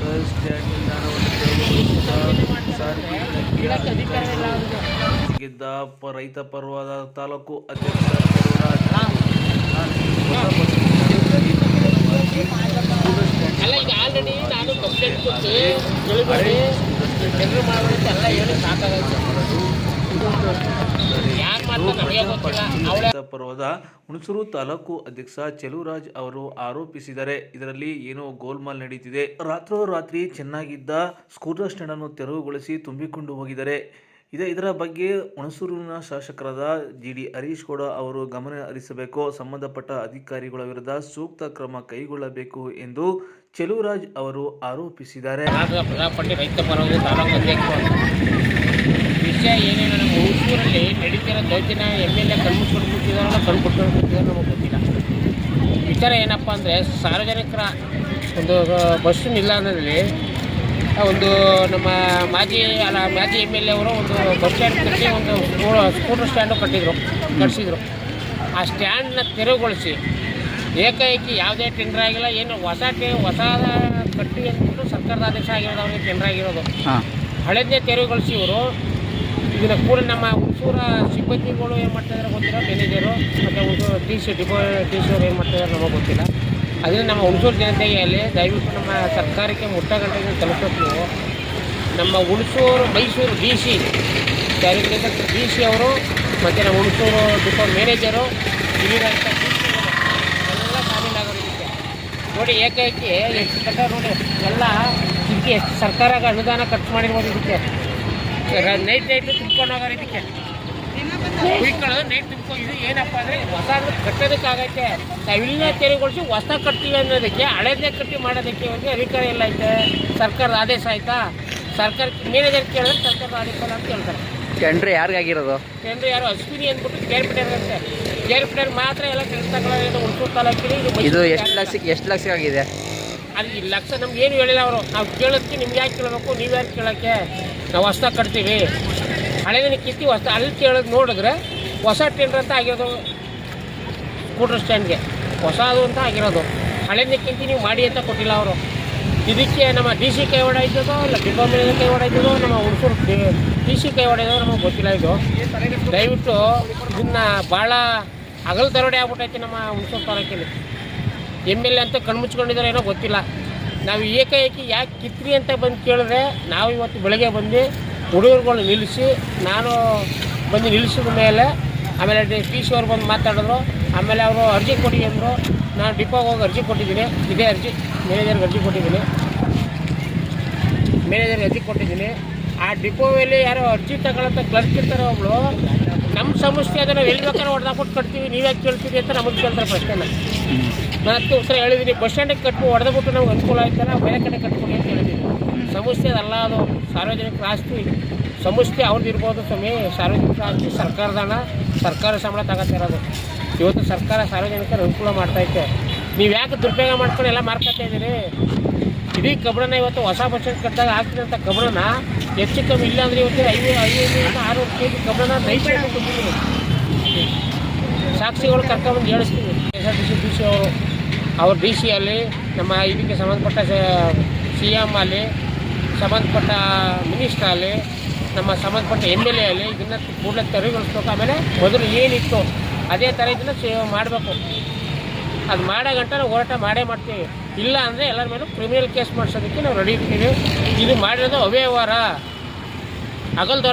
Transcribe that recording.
Bus stand ನಿಲ್ದಾಣವನ್ನು ರೈತ ಪರ್ವದ ತಾಲೂಕು ಅಧ್ಯಕ್ಷ ಎಲ್ಲ ಹೇಳಿ ಪರ್ವದ ಹುಣಸೂರು ತಾಲೂಕು ಅಧ್ಯಕ್ಷ ಚೆಲುವರಾಜ್ ಅವರು ಆರೋಪಿಸಿದರೆ ಇದರಲ್ಲಿ ಏನೋ ಗೋಲ್ಮಾಲ್ ನಡೀತಿದೆ. ರಾತ್ರೋರಾತ್ರಿ ಚೆನ್ನಾಗಿದ್ದ ಸ್ಕೂಟರ್ ಸ್ಟ್ಯಾಂಡ್ ಅನ್ನು ತೆರವುಗೊಳಿಸಿ ತುಂಬಿಕೊಂಡು ಹೋಗಿದ್ದಾರೆ. ಇದೇ ಇದರ ಬಗ್ಗೆ ಹುಣಸೂರಿನ ಶಾಸಕರಾದ ಜಿ ಡಿ ಹರೀಶ್ ಗೌಡ ಅವರು ಗಮನ ಹರಿಸಬೇಕು, ಸಂಬಂಧಪಟ್ಟ ಅಧಿಕಾರಿಗಳ ವಿರುದ್ಧ ಸೂಕ್ತ ಕ್ರಮ ಕೈಗೊಳ್ಳಬೇಕು ಎಂದು ಚೆಲುವರಾಜ್ ಅವರು ಆರೋಪಿಸಿದ್ದಾರೆ. ವಿಷಯ ಏನೇನು ನಮ್ಮ ಹುಡುಗೂರಲ್ಲಿ ನಡೀತಿರೋ ದೌರ್ಜನ್ಯ ಎಂ ಎಲ್ ಎ ಕಣ್ಮುಚ್ಕೊಂಡು ಕೂತಿದಾರಲ್ಲ ಕಣ್ಣು ಕೊಟ್ಕೊಂಡು ಕೂತಿದಾರೋ ನಮಗೆ ಗೊತ್ತಿಲ್ಲ. ವಿಚಾರ ಏನಪ್ಪ ಅಂದರೆ ಸಾರ್ವಜನಿಕರ ಒಂದು ಬಸ್ಸು ನಿಲ್ದಾಣದಲ್ಲಿ ಒಂದು ನಮ್ಮ ಮಾಜಿ ಅಲ್ಲ ಮಾಜಿ ಎಂ ಎಲ್ ಎ ಅವರು ಒಂದು ಬಸ್ ಸ್ಟ್ಯಾಂಡ್ ಕಟ್ಟಿ ಒಂದು ಸ್ಕೂಟರ್ ಸ್ಟ್ಯಾಂಡು ಕಟ್ಟಿದ್ರು ಕಟ್ಸಿದ್ರು. ಆ ಸ್ಟ್ಯಾಂಡನ್ನ ತೆರವುಗೊಳಿಸಿ ಏಕೈಕಿ ಯಾವುದೇ ಟೆಂಡರ್ ಆಗಿಲ್ಲ ಏನು ಹೊಸ ಟೆ ಹೊಸ ಕಟ್ಟಿ ಅಂದ್ಬಿಟ್ಟು ಸರ್ಕಾರದ ಆದೇಶ ಆಗಿರೋದು ಅವ್ರಿಗೆ ಟೆಂಡರ್ ಆಗಿರೋದು. ಹಳೆದೇ ತೆರವುಗೊಳಿಸಿ ಇವರು. ಇದನ್ನ ಕೂಡ ನಮ್ಮ ಹುಣಸೂರ ಸಿಬ್ಬಂದಿಗಳು ಏನು ಮಾಡ್ತಾಯಿದ್ದಾರೆ ಗೊತ್ತಿಲ್ಲ ಮ್ಯಾನೇಜರು ಮತ್ತು Hunsur T C depot T C ಅವ್ರು ಏನು ಮಾಡ್ತಾಯಿದ್ದಾರೆ ನಮಗೆ ಗೊತ್ತಿಲ್ಲ. ಅದರಿಂದ ನಮ್ಮ ಹುಣಸೂರು ಜನತೆಗೆ ಅಲ್ಲಿ ದಯವಿಟ್ಟು ನಮ್ಮ ಸರ್ಕಾರಕ್ಕೆ ಮುಟ್ಟ ಗಂಟೆಗೆ ತಲುಪಬೇಕು ನೀವು ನಮ್ಮ Hunsur Mysore D C direct D C ಅವರು ಮತ್ತು ನಮ್ಮ ಹುಣಸೂರು ಡಿಪೋ ಮ್ಯಾನೇಜರು ಇಲ್ಲಿರೋಂಥ ಎಲ್ಲ ಶಾಮೀಲಾಗೋರು ಇದಕ್ಕೆ ನೋಡಿ ಏಕೈಕಿ ಎಷ್ಟು ಕಟ್ಟ ನೋಡಿ, ಎಲ್ಲ ಇದಕ್ಕೆ ಎಷ್ಟು ಸರ್ಕಾರ ಅನುದಾನ ಖರ್ಚು ಮಾಡಿರ್ಬೋದು ಇದಕ್ಕೆ. ನೈಟ್ ನೈಟು ತುಂಬ್ಕೊಂಡು ಹೋಗೋ ಇದಕ್ಕೆ. ಕುಯ್ಕೊಳ್ಳೋ ನೈಟ್ ತುಂಬ್ಕೊಂಡು ಇದು ಏನಪ್ಪ ಅಂದರೆ ಹೊಸ ಕಟ್ಟೋದಕ್ಕಾಗೈತೆ. ನಾವಿಲ್ಲ ತೆರವುಗೊಳಿಸಿ ಹೊಸ ಕಟ್ತೀವಿ ಅನ್ನೋದಕ್ಕೆ ಹಳೆದೇ ಕಟ್ಟಿ ಮಾಡೋದಕ್ಕೆ ಒಂದು ಅಧಿಕಾರ ಇಲ್ಲ ಐತೆ. ಸರ್ಕಾರದ ಆದೇಶ ಆಯ್ತಾ? ಸರ್ಕಾರ ಮೇನೇಜರ್ ಕೇಳಿದ್ರೆ ಸರ್ಕಾರದ ಆದೇಶ ಅಂತ ಹೇಳ್ತಾರೆ ಟೆಂಡ್ರ್ ಯಾರಿಗಾಗಿರೋದು? ಟೆಂಡ್ರ್ ಯಾರು? ಅಶ್ವಿನಿ ಅಂದ್ಬಿಟ್ಟು ಕೇರ್ಪಿಟೇರ್ ಅಂತೆ. ಕೇರ್ಪಿಟೇರ್ ಮಾತ್ರ ಎಲ್ಲ ಕೆಲಸ ತಗೊಳ್ಳೋದು ಹುಣಸೂರು ತಾಲೂಕಿಗೆ ಇದು ಎಷ್ಟು ಲಕ್ಷಕ್ಕೆ ಎಷ್ಟು ಲಕ್ಷ ಆಗಿದೆ? ಈ ಲಕ್ಷ, ನಮ್ಗೆ ಏನು ಹೇಳಿಲ್ಲ ಅವರು. ನಾವು ಕೇಳೋದಕ್ಕೆ ನಿಮ್ಗೆ ಯಾಕೆ ಕೇಳಬೇಕು? ನೀವು ಯಾಕೆ ಕೇಳೋಕ್ಕೆ? ನಾವು ಹೊಸ ಕಟ್ತೀವಿ. ಹಳೆದಿನ ಕಿತ್ತಿ ಹೊಸ ಅಲ್ಲಿ ಕೇಳೋದು ನೋಡಿದ್ರೆ ಹೊಸ ಟೆಂಡರ್ ಅಂತ ಆಗಿರೋದು ಸ್ಕೂಟರ್ ಸ್ಟ್ಯಾಂಡ್ಗೆ. ಹೊಸದು ಅಂತ ಆಗಿರೋದು. ಹಳೆದಿನ ಕಿತ್ತಿ ನೀವು ಮಾಡಿ ಅಂತ ಕೊಟ್ಟಿಲ್ಲ ಅವರು. ಇದಕ್ಕೆ ನಮ್ಮ ಡಿ ಸಿ ಕೈ ಹೊಡೆದಿದ್ದೋ ಇಲ್ಲ ಡಿಪಾರ್ಟ್ಮೆಂಟ್ ಕೈ ಹೊಡೆದಿದ್ದೋ ನಮ್ಮ ಹುಡುಗರು ಡಿ ಸಿ ಕೈ ಹೊಡೆಯೋದು ನಮಗೆ ಗೊತ್ತಿಲ್ಲ ಇದು. ದಯವಿಟ್ಟು ಇದನ್ನು ಭಾಳ ಅಗಲ ದರೋಡೆ ಆಗ್ಬಿಟ್ಟೈತೆ ನಮ್ಮ ಹುಣಸೂರು ತಾಲೂಕಲ್ಲಿ. ಎಂ ಎಲ್ ಎ ಅಂತ ಕಣ್ಮುಚ್ಕೊಂಡಿದ್ದಾರೆ ಏನೋ ಗೊತ್ತಿಲ್ಲ. ನಾವು ಏಕಾಏಕಿ ಯಾಕೆ ಕಿತ್ರಿ ಅಂತ ಬಂದು ಕೇಳಿದ್ರೆ ನಾವು ಇವತ್ತು ಬೆಳಗ್ಗೆ ಬಂದು ಹುಡುಗರುಗಳು ನಿಲ್ಲಿಸಿ, ನಾನು ಬಂದು ನಿಲ್ಲಿಸಿದ ಮೇಲೆ ಆಮೇಲೆ ಪಿ ಸಿ ಅವ್ರು ಬಂದು ಮಾತಾಡಿದ್ರು. ಆಮೇಲೆ ಅವರು ಅರ್ಜಿ ಕೊಡಿ ಅಂದರು. ನಾನು ಡಿಪೋಗೆ ಹೋಗಿ ಅರ್ಜಿ ಕೊಟ್ಟಿದ್ದೀನಿ. ಇದೇ ಅರ್ಜಿ, ಮ್ಯಾನೇಜರ್ಗೆ ಅರ್ಜಿ ಕೊಟ್ಟಿದ್ದೀನಿ. ಮ್ಯಾನೇಜರ್ಗೆ ಅರ್ಜಿ ಕೊಟ್ಟಿದ್ದೀನಿ. ಆ ಡಿಪೋದಲ್ಲಿ ಯಾರೋ ಅರ್ಜಿ ತಗೊಳ್ಳೋಂಥ ಕ್ಲರ್ಕ್ ಇರ್ತಾರೆ ಒಬ್ಳು, ನಮ್ಮ ಸಮಸ್ಯೆ ಅದನ್ನು ಎಲ್ಲಿ ಬೇಕಾದ್ರೆ ಹೊಡೆದಾಕ್ಬಿಟ್ಟು ಕಟ್ತೀವಿ. ನೀವ್ಯಾಕೆ ಕೇಳ್ತೀವಿ ಅಂತ ನಮಗೆ ಕೇಳ್ತಾರೆ ಪ್ರಶ್ನೆನ. ನಾನು ಸರ್ ಹೇಳಿದ್ದೀನಿ. ಬಸ್ ಸ್ಟ್ಯಾಂಡಿಗೆ ಕಟ್ಟು ಹೊಡೆದ್ಬಿಟ್ಟು ನಮ್ಗೆ ಅನುಕೂಲ ಆಯ್ತು ನಾವು ಬೇರೆ ಕಡೆ ಕಟ್ಕೊಂಡು ಅಂತ ಹೇಳಿದ್ದೀನಿ. ಸಮಸ್ಯೆ ಅದಲ್ಲ ಅದು. ಸಾರ್ವಜನಿಕರ ಆಸ್ತಿ. ಸಮಸ್ಯೆ ಅವ್ರದ್ದು ಇರ್ಬೋದು ಸ್ವಾಮಿ. ಸಾರ್ವಜನಿಕರ ಆಸ್ತಿ ಸರ್ಕಾರದ ಹಣ ಸರ್ಕಾರ ಸಂಬಳ ತಗೋತಿರೋದು ಇವತ್ತು ಸರ್ಕಾರ ಸಾರ್ವಜನಿಕರ ಅನುಕೂಲ ಮಾಡ್ತೈತೆ. ನೀವು ಯಾಕೆ ದುರುಪಯೋಗ ಮಾಡ್ಕೊಂಡು ಎಲ್ಲ ಮಾರ್ಕೊತಾ ಇದ್ದೀರಿ ಇಡೀ ಕಬ್ಬಣ ಇವತ್ತು ಹೊಸ ಬಸ್ ಸ್ಟ್ಯಾಂಡ್ ಕಟ್ಟಾಗ ಆಗ್ತಿರೋಂಥ ಕಬ್ಬಣ ಹೆಚ್ಚು ಕಮ್ಮಿ ಇಲ್ಲ ಅಂದರೆ ಇವತ್ತು ಐದು ಐದರಿಂದ ಆರು ಕೆ ಜಿ ಕಬ್ಬಣ ಸಾಕ್ಷಿಗಳು ಕರ್ಕೊಂಡ್ಬಂದು ಹೇಳಿಸ್ತೀವಿ S R T C, D C ಅವರು. ಅವ್ರ ಡಿ ಸಿ ಅಲ್ಲಿ, ನಮ್ಮ ಇದಕ್ಕೆ ಸಂಬಂಧಪಟ್ಟ ಸಿ ಎಂ ಅಲ್ಲಿ, ಸಂಬಂಧಪಟ್ಟ ಮಿನಿಸ್ಟರ್ ಅಲ್ಲಿ, ನಮ್ಮ ಸಂಬಂಧಪಟ್ಟ ಎಂ ಎಲ್ ಎ ಅಲ್ಲಿ, ಇದನ್ನು ಕೂಡಲೇ ತೆರವುಗೊಳಿಸ್ಬೇಕು. ಆಮೇಲೆ ಮೊದಲು ಏನಿತ್ತು, ಅದೇ ಥರ ಇದನ್ನು ಸೇವ್ ಮಾಡಬೇಕು. ಅದು ಮಾಡೋ ಗಂಟ ಹೋರಾಟ ಮಾಡೇ ಮಾಡ್ತೀವಿ. ಇಲ್ಲ ಅಂದರೆ ಎಲ್ಲರ ಮೇಲೂ ಕ್ರಿಮಿನಲ್ ಕೇಸ್ ಮಾಡಿಸೋದಕ್ಕೆ ನಾವು ರೆಡಿ ಇರ್ತೀವಿ. ಇದು ಮಾಡಿರೋದು ಅವ್ಯವಹಾರ. ಹಗಲ್ದವ್ರು